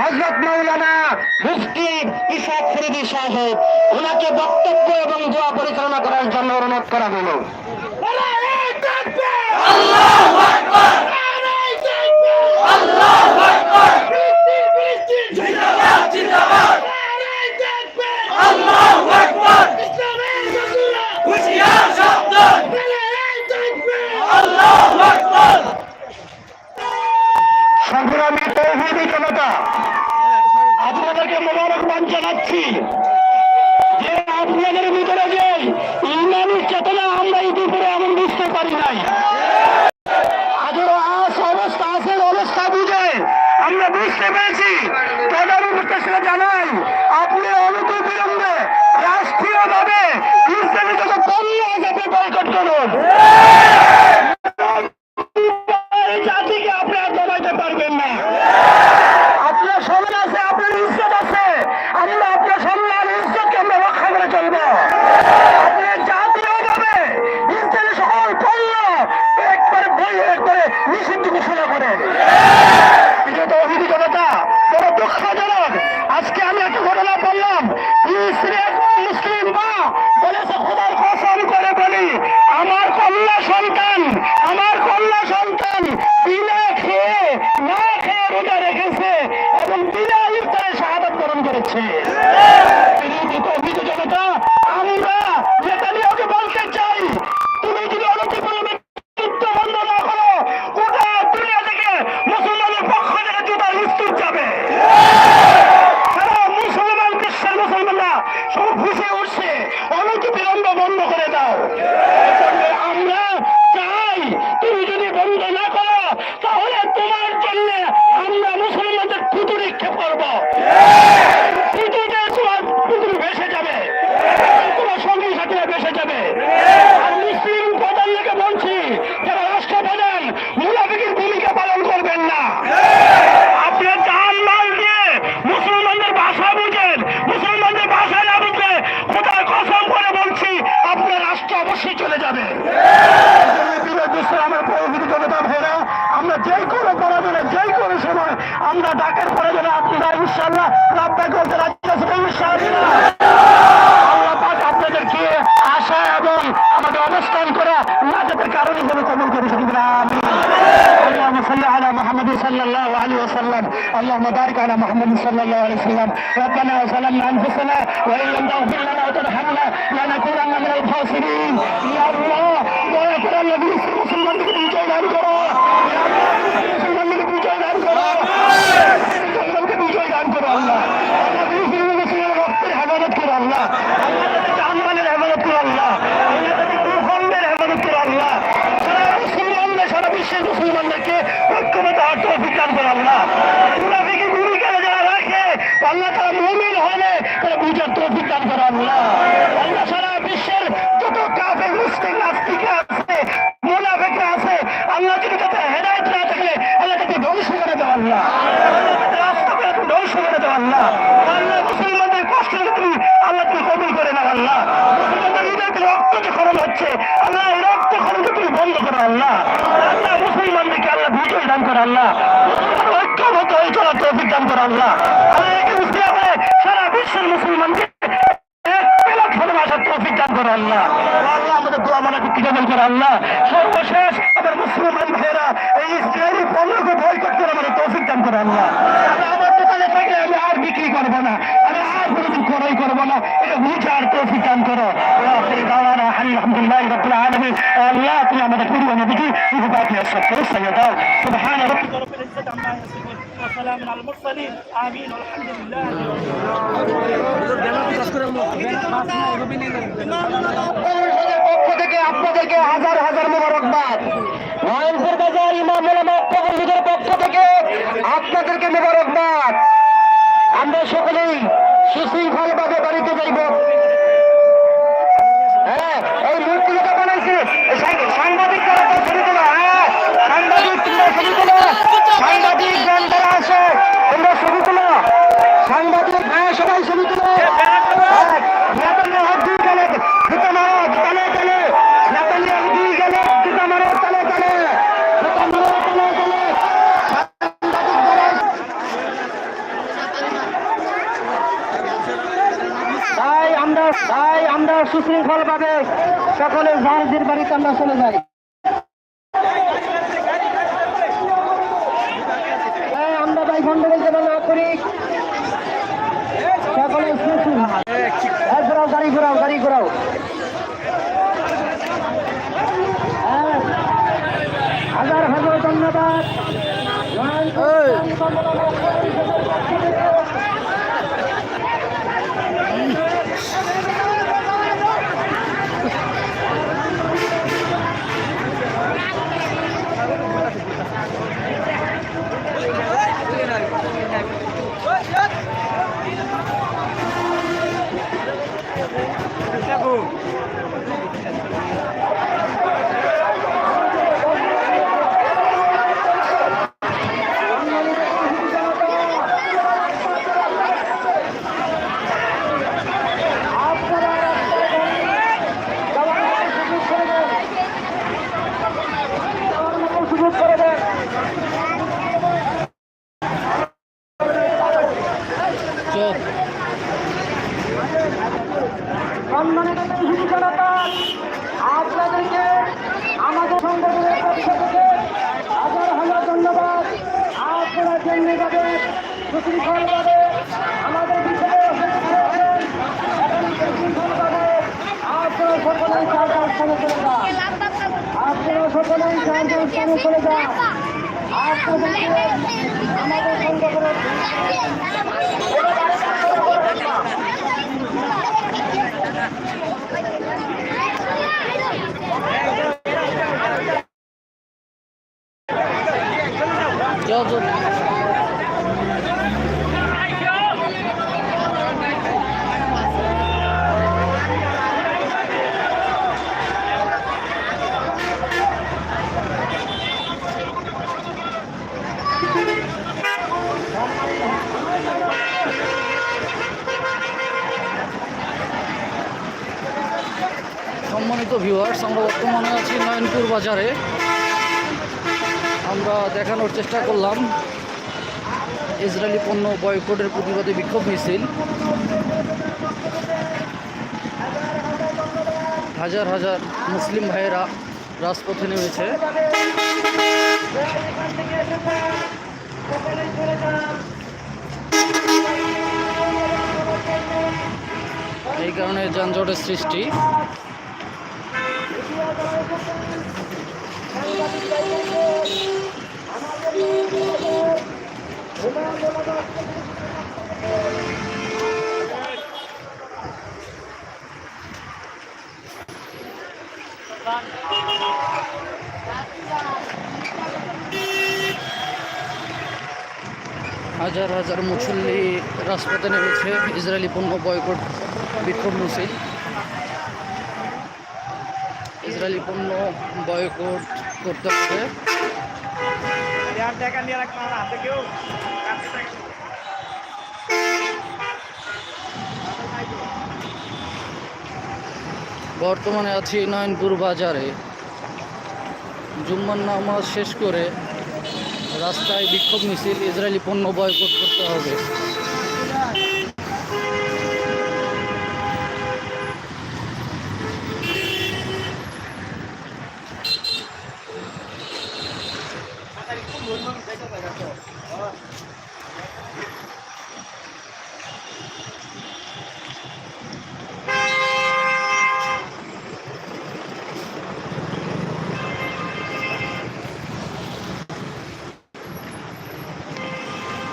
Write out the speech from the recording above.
হজরত মৌলানা মুফতি ইসাক ফরিদি সাহেব ওনাকে বক্তব্য এবং দোয়া পরিচালনা করার জন্য অনুরোধ করা হলো। সংগ্রামী তৌহিদি জনতা আপনাদেরকে মোবারকবাদ জানাচ্ছি যে আপনাদের ভিতরে যে ইমানি চেতনা আমরা দুপুরে এমন বুঝতে পারি নাই। আমরা বুঝতে পেরেছি। প্রধান উপদেষ্টা জানাই صلى الله عليه وسلم ربنا ظلمنا انفسنا وان لم تغفر لنا وترحمنا لنكونن من الخاسرين يا الله দয়া করে আল্লাহ মুসলমানদেরকে বিজয় দান করো মুসলমানদেরকে বিজয় দান করো মুসলমানকে বিজয় দান করো আল্লাহ আল্লাহ মুসলমানের রক্তের হেফাজত করো আল্লাহ আল্লাহ তাদের জানমালের হেফাজত করো আল্লাহ আল্লাহ তাদের ভূখণ্ডের হেফাজত করো আল্লাহ সারা মুসলমানদের সারা বিশ্বের মুসলমানদেরকে ঐক্যবদ্ধ হওয়ার তৌফিক দান করো আল্লাহ আল্লাহ তারা মুমিন হলে তারা বুঝার তৌফিক দান করো আল্লাহ। আল্লাহ সারা বিশ্বের যত কাফের, মুসলিম, নাস্তিক আছে মুনাফিকরা আছে, আল্লাহ যদি তাতে হেদায়ত না থাকলে আল্লাহ তাকে ধ্বংস করে দেওয়া আল্লাহ। রাস্তা করে তুমি ধ্বংস করে দেওয়া আল্লাহ। আল্লাহ, মুসলমানদের কষ্ট তুমি আল্লাহ তুমি কবুল করে না আল্লাহ। মুসলমানদের রক্ত যে খরণ হচ্ছে, আল্লাহ এই রক্ত খরণকে তুমি বন্ধ করো আল্লাহ। আল্লাহ, মুসলমানদেরকে আল্লাহ বিজয় দান করো আল্লাহ। ঐক্যবদ্ধ হয়ে চলার তৌফিক দান করো আল্লাহ। আল্লাহ একে বুঝতে হবে, সারা বিশ্বের মুসলমানকে এক প্ল্যাটফর্মে আসার তৌফিক দান করো আল্লাহ। আল্লাহ আমাদের দোয়া মানা করতে কবুল করো আল্লাহ। সর্বশেষ আমার মুসলমান ভাইয়েরা, এই ইসরায়েলি পণ্যকে বয়কট করে আমাদের তৌফিক আর বিক্রি করব না। আমি আর কোনোদিন করব না। এটা বুঝার তৌফিক দান করো। আলহামদুলিল্লাহ আল্লাহ তুমি আমাদের প্রিয় নবীজি রূপাকে সত্য সৈয়দা সুবহান রাব্বিকা رب العزة عما يصفون وسلام على المرسلين آمين والحمد لله পরিষদের পক্ষ থেকে আপনাদেরকে হাজার হাজার মোবারকবাদ নয়নপুর বাজার ইমাম ওলামা পরিষদের পক্ষ থেকে আপনাদেরকে মোবারকবাদ আমরা সকলেই সুশৃঙ্খল ভাবে বাড়িতে যাইব সুশৃঙ্খল ভাবে সকলে যার যার বাড়িতে আমরা চলে যাই। হ্যাঁ, আমরা ভাই গন্ডগোল যেন না করি। সকলে ঘোরাও গাড়ি ঘোরাও গাড়ি ঘোরাও। হ্যাঁ, হাজার হাজার ধন্যবাদ সুযোগ করে দেন সম্মানিত সুধী জনতা আপনাদেরকে, আমাদের সংগঠনের পক্ষ থেকে হাজার হাজার ধন্যবাদ। আপনারা জেনে যাবেন সুশৃঙ্খলভাবে আমাদের বিষয়ে আপনারা সকলেই চার স্থানে চলে যান। আপনারা সকলেই চার স্থানে চলে যান। আপনাদেরকে আমাদের সংগঠনের সম্মানিত ভিউয়ার্স আমরা বর্তমানে আছি নয়নপুর বাজারে। আমরা দেখানোর চেষ্টা করলাম। ইসরায়েলি পণ্য বয়কটের প্রতিবাদে বিক্ষোভ মিছিল। হাজার হাজার মুসলিম ভাইয়েরা রাজপথে নেমেছে। এই কারণে যানজটের সৃষ্টি। হাজার হাজার মুসল্লি রাজপথে নেমেছে ইসরায়েলি পণ্য বয়কট বিক্ষোভ মিছিল। ইসরায়েলি পণ্য বয়কট করতে হবে। বর্তমানে আছি নয়নপুর বাজারে। জুম্মান নামাজ শেষ করে রাস্তায় বিক্ষোভ মিছিল, ইসরায়েলি পণ্য বয়কট করতে হবে। na po.